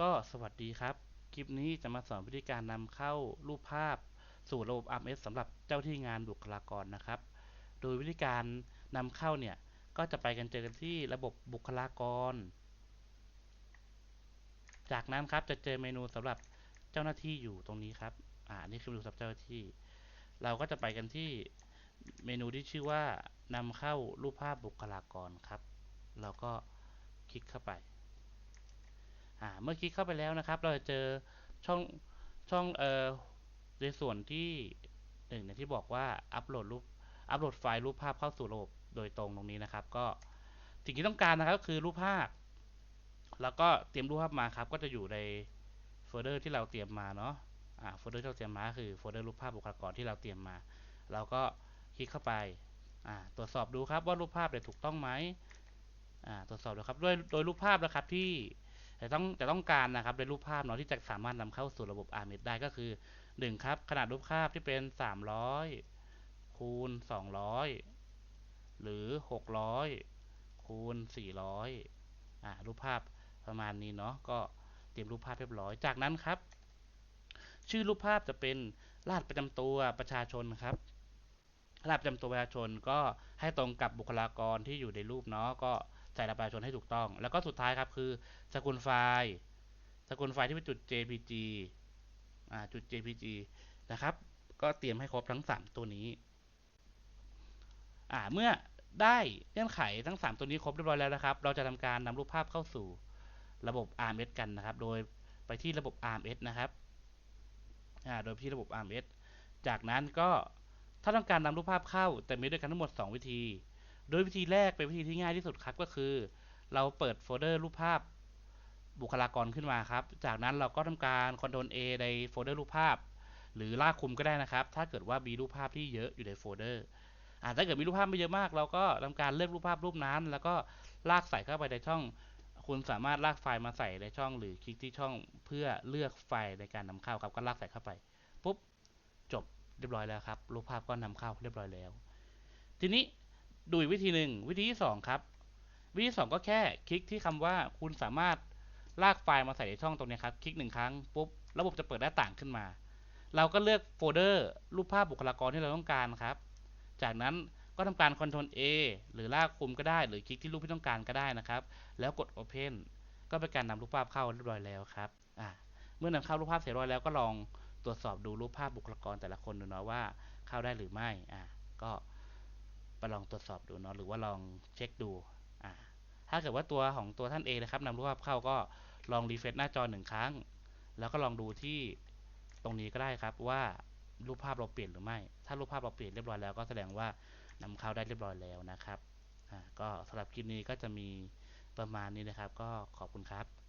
ก็สวัสดีครับ คลิปนี้จะมาสอนวิธีการนำเข้ารูปภาพสู่ระบบ RMS สำหรับเจ้าที่งานบุคลากรนะครับ โดยวิธีการนำเข้าเนี่ย ก็จะไปกันเจอกันที่ระบบบุคลากร จากนั้นครับจะเจอเมนูสำหรับเจ้าหน้าที่อยู่ตรงนี้ครับ อ่า นี่คือเมนูสำหรับเจ้าหน้าที่ เราก็จะไปกันที่เมนูที่ชื่อว่านำเข้ารูปภาพบุคลากรครับ เราก็คลิกเข้าไป อ่าเมื่อคลิกเข้าไปแล้วนะครับ เราจะเจอช่องช่องเอ่อในส่วนที่หนึ่งเนี่ยที่บอกว่าอัปโหลดรูปอัปโหลดไฟล์รูปภาพเข้าสู่ระบบโดยตรงตรงนี้นะครับ ก็สิ่งที่ต้องการนะครับก็คือรูปภาพ แล้วก็เตรียมรูปภาพมาครับ ก็จะอยู่ในโฟลเดอร์ที่เราเตรียมมาเนาะอ่าโฟลเดอร์ที่เราเตรียมมาคือโฟลเดอร์รูปภาพบุคลากรที่เราเตรียมมาเราก็คลิกเข้าไปอ่าตรวจสอบดูครับว่ารูปภาพเนี่ยถูกต้องไหมอ่าตรวจสอบดูครับด้วยโดยรูปภาพนะครับที่ จะต้องจะต้องการนะครับเป็นรูปภาพเนาะที่จะสามารถนำเข้าสู่ระบบ RMS ได้ก็คือ1ครับขนาดรูปภาพที่เป็น 300 คูณ 200 หรือ 600 คูณ 400อ่ารูปภาพประมาณนี้เนาะก็เตรียมรูปภาพเรียบร้อยจากนั้นครับ ชื่อรูปภาพจะเป็นรหัสประจำตัวประชาชนครับรหัสประจำตัวประชาชนก็ให้ตรงกับบุคลากรที่อยู่ในรูปเนาะก็ ใส่รหัสประชาชนให้ถูกต้อง แล้วก็สุดท้ายครับคือสกุลไฟล์ สกุลไฟล์ที่เป็นจุด jpg อ่าจุด jpg นะครับ ก็เตรียมให้ครบทั้ง 3 ตัวนี้ อ่าเมื่อได้เงื่อนไขทั้ง 3 ตัวนี้ครบเรียบร้อยแล้วนะครับ เราจะทำการนำรูปภาพเข้าสู่ระบบ RMS กันนะครับ โดยไปที่ระบบ RMS นะครับ อ่า โดยที่ระบบ RMS จากนั้นก็ถ้าต้องการนำรูปภาพเข้า แต่มีด้วยกันทั้งหมด 2 วิธี โดยวิธีแรกเป็นวิธีที่ง่ายที่สุดครับก็คือ เราเปิดโฟลเดอร์รูปภาพบุคลากรขึ้นมาครับ จากนั้นเราก็ทำการ Ctrl A ในโฟลเดอร์รูปภาพ หรือลากคุมก็ได้นะครับ ถ้าเกิดว่ามีรูปภาพที่เยอะอยู่ในโฟลเดอร์อ่าถ้าเกิดมีรูปภาพไม่เยอะมาก เราก็ทำการเลือกรูปภาพรูปนั้น แล้วก็ลากใส่เข้าไปในช่อง คุณสามารถลากไฟล์มาใส่ในช่อง หรือคลิกที่ช่องเพื่อเลือกไฟล์ในการนำเข้าครับ ก็ลากใส่เข้าไปปุ๊บจบเรียบร้อยแล้วครับ รูปภาพก็นำเข้าเรียบร้อยแล้ว ทีนี้ ดูอีกวิธีหนึ่งวิธีที่สองครับ วิธีสองก็แค่คลิกที่คำว่าคุณสามารถลากไฟล์มาใส่ในช่องตรงนี้ครับ คลิกหนึ่งครั้งปุ๊บระบบจะเปิดหน้าต่างขึ้นมา เราก็เลือกโฟลเดอร์รูปภาพบุคลากรที่เราต้องการครับ จากนั้นก็ทำการ Ctrl A หรือลากคุมก็ได้ หรือคลิกที่รูปที่ต้องการก็ได้นะครับ แล้วกด Open ก็เป็นการนำรูปภาพเข้าเรียบร้อยแล้วครับอ่าเมื่อนำเข้ารูปภาพเสร็จเรียบร้อยแล้วก็ลองตรวจสอบดูรูปภาพบุคลากรแต่ละคนดูเนาะว่าเข้าได้หรือไม่อ่าก็ ไปลองตรวจสอบดูเนาะหรือว่าลองเช็คดูอ่าถ้าเกิดว่าตัวของตัวท่านเองนะครับนำรูปภาพเข้าก็ลองรีเฟรชหน้าจอหนึ่งครั้ง แล้วก็ลองดูที่ตรงนี้ก็ได้ครับว่ารูปภาพเราเปลี่ยนหรือไม่ ถ้ารูปภาพเราเปลี่ยนเรียบร้อยแล้วก็แสดงว่านำเข้าได้เรียบร้อยแล้วนะครับก็สำหรับคลิปนี้ก็จะมีประมาณนี้นะครับ ก็ขอบคุณครับ